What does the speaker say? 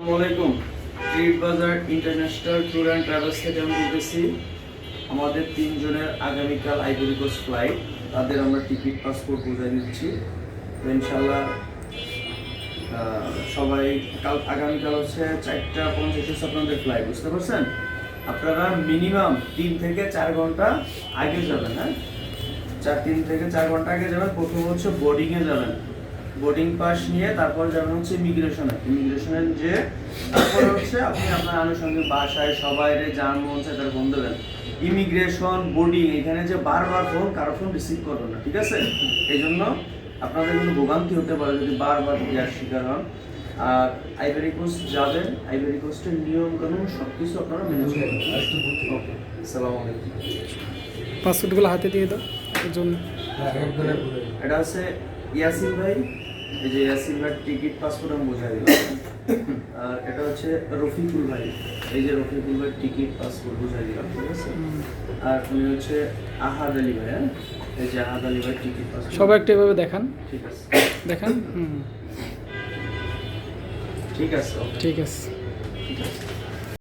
আসসালামু আলাইকুম। ট্রিপ বাজার ইন্টারন্যাশনাল ট্যুর অ্যান্ড ট্রাভেলস থেকে আমি বলতেছি, আমাদের তিনজনের আগামীকাল ফ্লাইট তাদের আমরা টিকিট পাসপোর্ট বুঝাই ইনশাল্লাহ সবাই কাল, আগামীকাল হচ্ছে চারটা পঞ্চাশ আপনাদের ফ্লাইট বুঝতে পারছেন? আপনারা মিনিমাম তিন থেকে চার ঘণ্টা আগে যাবেন হ্যাঁ? চার, তিন থেকে চার ঘণ্টা আগে যাবেন, প্রথম হচ্ছে বোর্ডিংয়ে যাবেন। বোর্ডিং পাস নিয়ে তারপর যাবেন হচ্ছে ইমিগ্রেশনে ইমিগ্রেশনের যে তারপরে হচ্ছে আপনি আপনার আনুষঙ্গিক বাসায় সবাই যার মন চায় তার ফোন দেবেন ইমিগ্রেশন বোর্ডিং এখানে যে বারবার ফোন কারও ফোন রিসিভ করবেন না ঠিক আছে? এই জন্য আপনাদের কিন্তু ভোগান্তি হতে পারে যদি বারবার ইয়ার শিকার হন। আর আইভেরি কোস্ট যাবেন আইভেরি কোস্টের নিয়ম কানুন সব কিছু আপনারা মেনে চলবেন ওকে আসসালামু আলাইকুম। পাসপোর্টগুলো হাতে দিয়ে দাও এর জন্য। এটা হচ্ছে ইয়াসিন ভাই। এই যে ভাই টিকিট পাসপোর্ট আমি বোঝাই দিলাম। আর এটা হচ্ছে রফিকুল ভাই। এই যে রফিকুল ভাই টিকিট পাসপোর্ট বোঝাই দিলাম ঠিক আছে? আর উনি হচ্ছে আহাদ আলী ভাই হ্যাঁ? এই যে আহাদ আলী ভাই টিকিট পাসপোর্ট সবাই একটু এভাবে দেখান। ঠিক আছে। দেখান হুম। ঠিক আছে ঠিক আছে। ঠিক আছে।